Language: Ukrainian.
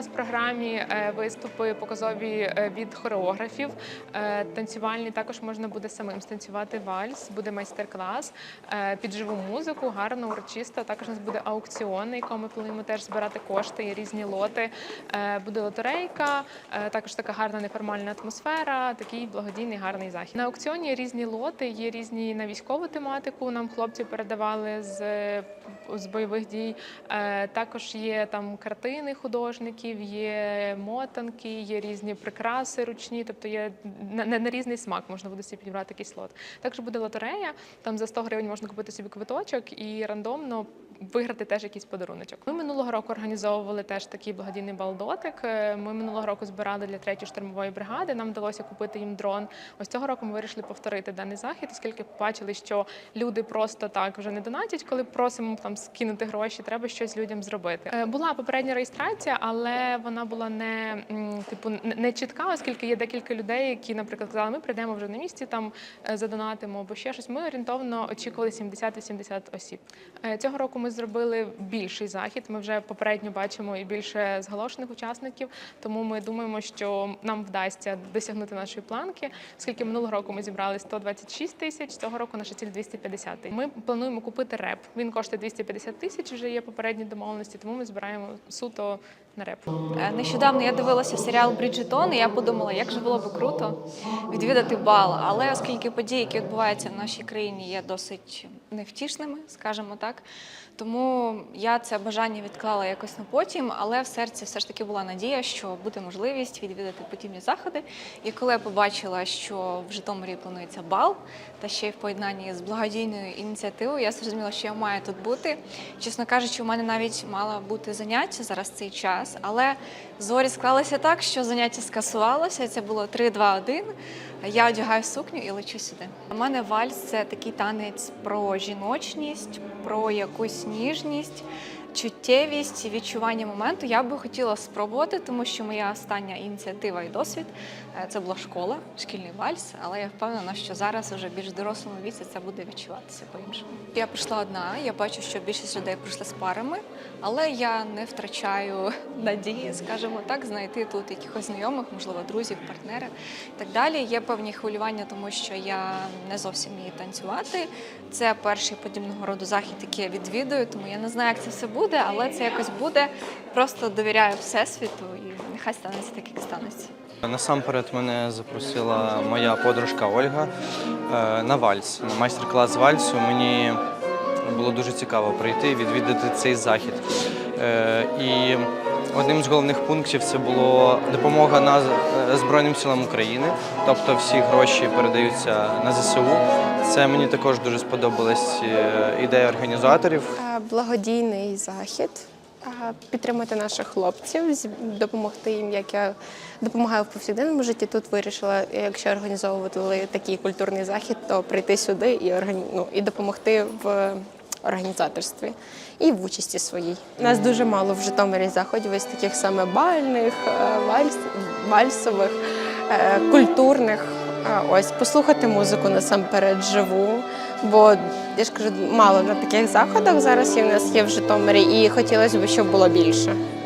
нас в програмі е, виступи показові е, від хореографів, е, танцювальні. Також можна буде самим станцювати вальс, буде майстер-клас під живу музику, гарно, урочисто. Також у нас буде аукціон, на якому ми плануємо теж збирати кошти, є різні лоти. Буде лотерейка, також така гарна неформальна атмосфера, такий благодійний гарний захід. На аукціоні різні лоти, є різні на військову тематику. Нам хлопці передавали з, з бойових дій. Е, Також є там картини художників, є мотанки, є різні прикраси ручні, тобто є на, на, на різний смак можна буде собі підібрати якийсь лот. Також буде лотерея, там за 100 гривень можна купити собі квиточок і рандомно виграти теж якийсь подаруночок. Ми минулого року організовували теж такий благодійний балдотик. Е, Ми минулого року збирали для третьої штурмової бригади. Нам вдалося купити їм дрон. Ось цього року ми вирішили повторити даний захід, оскільки побачили, що люди просто так вже не донатять, коли просимо там скинути гроші. Треба щось людям зробити. Е, Була попередня реєстрація, але вона була не типу не- чітка, оскільки є декілька людей, які, наприклад, сказали, ми прийдемо вже на місці, там е, задонатимо або ще щось. Ми орієнтовно очікували 70-80 осіб. Цього року ми зробили більший захід. Ми вже попередньо бачимо і більше зголошених учасників. Тому ми думаємо, що нам вдасться досягнути нашої планки. Оскільки минулого року ми зібрали 126 тисяч, цього року наша ціль 250 тисяч. Ми плануємо купити реп. Він коштує 250 тисяч. Вже є попередні домовленості, тому ми збираємо суто на реп. Е, Нещодавно я дивилася серіал Бріджитон, і я подумала, як же було би круто відвідати бал. Але оскільки події, які відбуваються в нашій країні, є досить невтішними, скажімо так. Тому я це бажання відклала якось на потім, але в серці все ж таки була надія, що буде можливість відвідати подібні заходи. І коли я побачила, що в Житомирі планується бал, та ще й в поєднанні з благодійною ініціативою, я зрозуміла, що я маю тут бути. Чесно кажучи, у мене навіть мало бути заняття зараз цей час, але зорі склалися так, що заняття скасувалося. Це було 3-2-1. Я одягаю сукню і лечу сюди. У мене вальс це такий танець про жіночність, про якусь ніжність. Чуттєвість, відчування моменту я би хотіла спробувати, тому що моя остання ініціатива і досвід е, це була школа, шкільний вальс. Але я впевнена, що зараз вже більш дорослому віці це буде відчуватися по-іншому. Я прийшла одна. Я бачу, що більшість людей прийшли з парами, але я не втрачаю надії, скажімо так, знайти тут якихось знайомих, можливо, друзів, партнера і так далі. Є певні хвилювання, тому що я не зовсім вмію танцювати. Це перший подібного роду захід, який я відвідую, тому я не знаю, як це все буде, але це якось буде. Просто довіряю всесвіту і нехай станеться так, як станеться. Насамперед мене запросила моя подружка Ольга е, на вальс, на майстер-клас вальсу. Мені було дуже цікаво прийти і відвідати цей захід. Е, І одним з головних пунктів це було допомога на е, Збройним силам України, тобто всі гроші передаються на ЗСУ. Це мені також дуже сподобалась е, ідея організаторів. Е, Благодійний захід. Підтримати наших хлопців, допомогти їм, як я допомагаю в повсякденному житті. Тут вирішила, якщо організовували такий культурний захід, то прийти сюди і ну, і допомогти в організаторстві і в участі своїй. У нас дуже мало в Житомирі заходів ось таких саме бальних, е, вальс... вальсових, е, культурних. Ось послухати музику насамперед живу. Бо я ж кажу, мало на таких заходах зараз є в нас є в Житомирі, і хотілося б, щоб було більше.